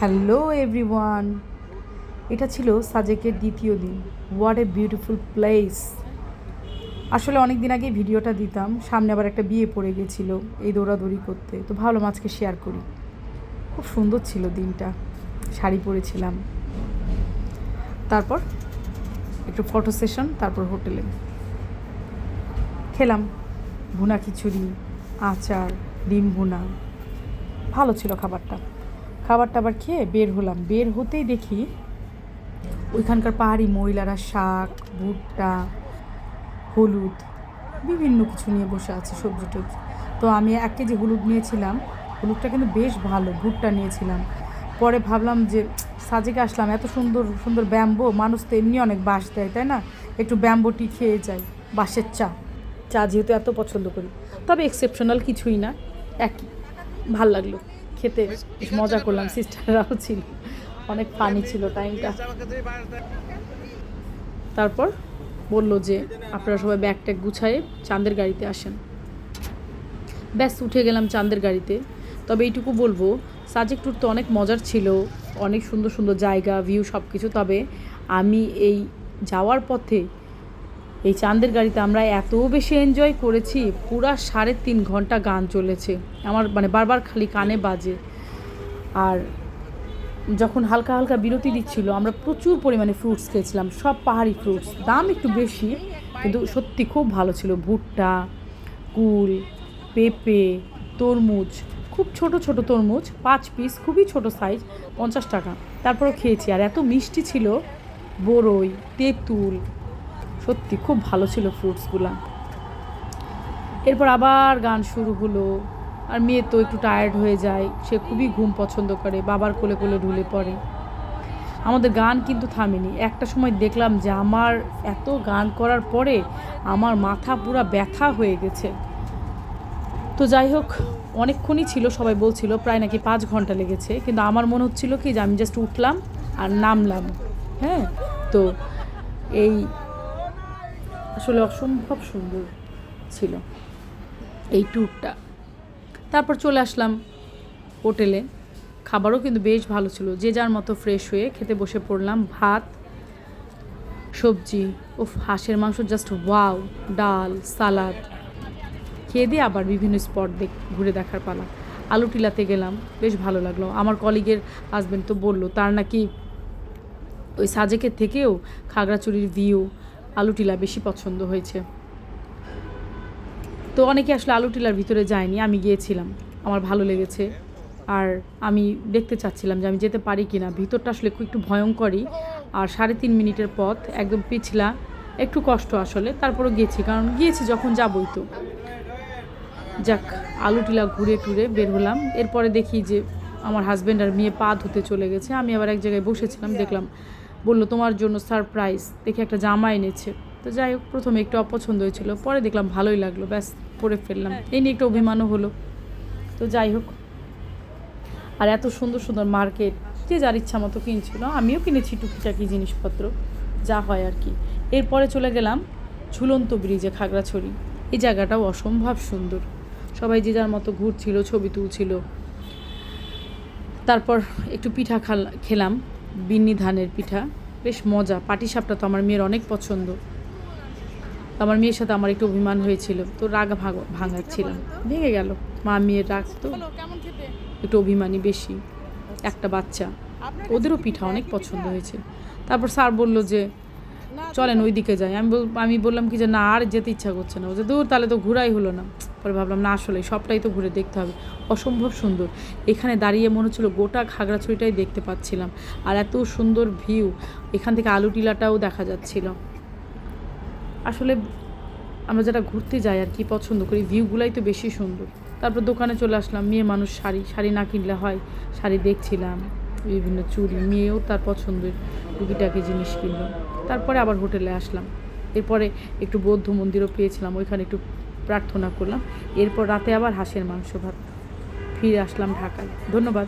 Hello everyone. এটা ছিল সাজেকের দ্বিতীয় দিন। হোয়াট এ বিউটিফুল প্লেস আসলে অনেক দিন আগে ভিডিওটা দিতাম, সামনে আবার একটা বিয়ে পড়ে গেছিল এই দৌড়াদৌড়ি করতে। তো ভাবলাম আজকে শেয়ার করি। খুব সুন্দর ছিল দিনটা। শাড়ি পরেছিলাম। তারপর একটু ফটো সেশন তারপর হোটেলে। খেলাম। ভুনা খিচুড়ি, আচার, ডিম ভুনা। ভালো ছিল খাবারটা। খাবারটা টাবার খেয়ে বের হলাম। বের হতেই দেখি ওইখানকার পাহাড়ি মহিলারা শাক, ভুট্টা, হলুদ, বিভিন্ন কিছু নিয়ে বসে আছে সবজি টবজি। তো আমি এক কেজি হলুদ নিয়েছিলাম। হলুদটা কিন্তু বেশ ভালো, ভুট্টা নিয়েছিলাম। পরে ভাবলাম যে, সাজেকে আসলাম, এত সুন্দর সুন্দর ব্যাম্বো, মানুষ তো এমনি অনেক বাঁশ দেয়, তাই না? একটু ব্যাম্বোটি খেয়ে যাই, বাঁশের চা। চা যেহেতু এত পছন্দ করি। তবে এক্সেপশনাল কিছুই না, একই, ভালো লাগল। খেতে বেশ মজা করলাম সিস্টাররাও ছিল। অনেক ফানি ছিল টাইমটা তারপর বলল যে আপনারা সবাই ব্যাগ ট্যাগ গুছায়ে চাঁদের গাড়িতে আসেন। ব্যাস উঠে গেলাম চাঁদের গাড়িতে। তবে এইটুকু বলব সাজেক ট্যুর তো অনেক মজার ছিল অনেক সুন্দর সুন্দর জায়গা ভিউ সব কিছু তবে আমি এই যাওয়ার পথে এই চাঁদের গাড়িতে আমরা এত বেশি এনজয় করেছি, পুরা সাড়ে তিন ঘণ্টা গান চলেছে। আমার মানে বারবার খালি কানে বাজে। আর যখন হালকা হালকা বিরতি দিচ্ছিল, আমরা প্রচুর পরিমাণে ফ্রুটস খেয়েছিলাম, সব পাহাড়ি ফ্রুটস দাম একটু বেশি, কিন্তু সত্যি খুব ভালো ছিল। ভুট্টা, কুল, পেঁপে, তরমুজ, খুব ছোট ছোট তরমুজ, পাঁচ পিস খুবই ছোট সাইজ পঞ্চাশ টাকা। তারপরেও খেয়েছি। আর এত মিষ্টি ছিল, বরই, তেঁতুল সত্যি খুব ভালো ছিল ফ্রুটসগুলা এরপর আবার গান শুরু হলো, আর মেয়ে তো একটু টায়ার্ড হয়ে যায়, সে খুবই ঘুম পছন্দ করে, বাবার কোলে কোলে ঢুলে পড়ে। আমাদের গান কিন্তু থামেনি। একটা সময় দেখলাম যে আমার এত গান করার পরে আমার মাথা পুরো ব্যথা হয়ে গেছে। তো যাই হোক, অনেকক্ষণই ছিল, সবাই বলছিল, প্রায় নাকি পাঁচ ঘণ্টা লেগেছে, কিন্তু আমার মনে হচ্ছিল কি যে আমি জাস্ট উঠলাম আর নামলাম। হ্যাঁ তো এই আসলে অসম্ভব সুন্দর ছিল এই ট্যুরটা তারপর চলে আসলাম হোটেলে। খাবারও কিন্তু বেশ ভালো ছিল। যে যার মতো ফ্রেশ হয়ে খেতে বসে পড়লাম, ভাত, সবজি ও হাঁসের মাংস জাস্ট ওয়াও ডাল, সালাদ। খেয়ে দিয়ে আবার বিভিন্ন স্পট দেখ, ঘুরে দেখার পালা। আলু টিলাতে গেলাম, বেশ ভালো লাগল। আমার কলিগের হাজব্যান্ড তো বলল, তার নাকি ওই সাজেকের থেকেও খাগড়াচুরির ভিউ আলু টিলা বেশি পছন্দ হয়েছে। তো অনেকে আসলে আলু টিলার ভিতরে যায়নি, আমি গিয়েছিলাম। আমার ভালো লেগেছে। আর আমি দেখতে চাচ্ছিলাম যে আমি যেতে পারি কি না ভিতরটা আসলে একটু ভয়ঙ্করই। আর সাড়ে তিন মিনিটের পথ, একদম পিছলা। একটু কষ্ট আসলে তারপরে গেছি। কারণ গিয়েছি যখন যাবই তো। যাক আলু টিলা ঘুরে টুরে বের হলাম। এরপরে দেখি যে আমার হাজব্যান্ড আর মেয়ে পা ধুতে চলে গেছে। আমি আবার এক জায়গায় বসেছিলাম, দেখলাম বলল তোমার জন্য সারপ্রাইজ দেখে একটা জামা এনেছে। তো যাই হোক প্রথমে একটু অপছন্দ হয়েছিল পরে দেখলাম ভালোই লাগল ব্যাস পরে ফেললাম। এই নিয়ে একটু অভিমানও হলো। তো যাই হোক আর এত সুন্দর সুন্দর মার্কেট যে যার ইচ্ছা মতো কিনছিল আমিও কিনেছি টুকিটাকি জিনিসপত্র যা হয় আর কি। এরপরে চলে গেলাম ঝুলন্ত ব্রিজে খাগড়াছড়ি। এই জায়গাটাও অসম্ভব সুন্দর। সবাই যে যার মতো ঘুরছিল ছবি তুলছিল। তারপর একটু পিঠা খাল খেলাম। বিন্নি ধানের পিঠা। বেশ মজা। পাটিসাপটা তো আমার মেয়ের অনেক পছন্দ। তো আমার মেয়ের সাথে আমার একটু অভিমান হয়েছিল। তো রাগ ভাঙাচ্ছিলাম। ভেঙে গেল। মা মেয়ের রাগ তো একটু অভিমানী বেশি। একটা বাচ্চা। ওদেরও পিঠা অনেক পছন্দ হয়েছে। তারপর স্যার বলল যে চলেন ওই দিকে যাই। আমি আমি বললাম কি যে না আর যেতে ইচ্ছা করছে না। ও যে দূর তাহলে তো ঘোরাই হলো না। পরে ভাবলাম, না আসলে সবটাই তো ঘুরে দেখতে হবে। অসম্ভব সুন্দর। এখানে দাঁড়িয়ে মনে হচ্ছিল গোটা খাগড়াছড়িটাই দেখতে পাচ্ছিলাম। আর এত সুন্দর ভিউ, এখান থেকে আলু টিলাটাও দেখা যাচ্ছিল। আসলে আমরা যারা ঘুরতে যাই আর কি পছন্দ করি, ভিউগুলাই তো বেশি সুন্দর। তারপর দোকানে চলে আসলাম, মেয়ে মানুষ শাড়ি শাড়ি না কিনলে হয়, শাড়ি দেখছিলাম, বিভিন্ন চুড়ি, মেয়েও তার পছন্দের টুকিটাকি জিনিস কিনলো। তারপরে আবার হোটেলে আসলাম। এরপরে একটু বৌদ্ধ মন্দিরও পেয়েছিলাম, ওইখানে একটু প্রার্থনা করলাম। এরপর রাতে আবার হাঁসের মাংস ভাত। ফিরে আসলাম ঢাকায়। ধন্যবাদ।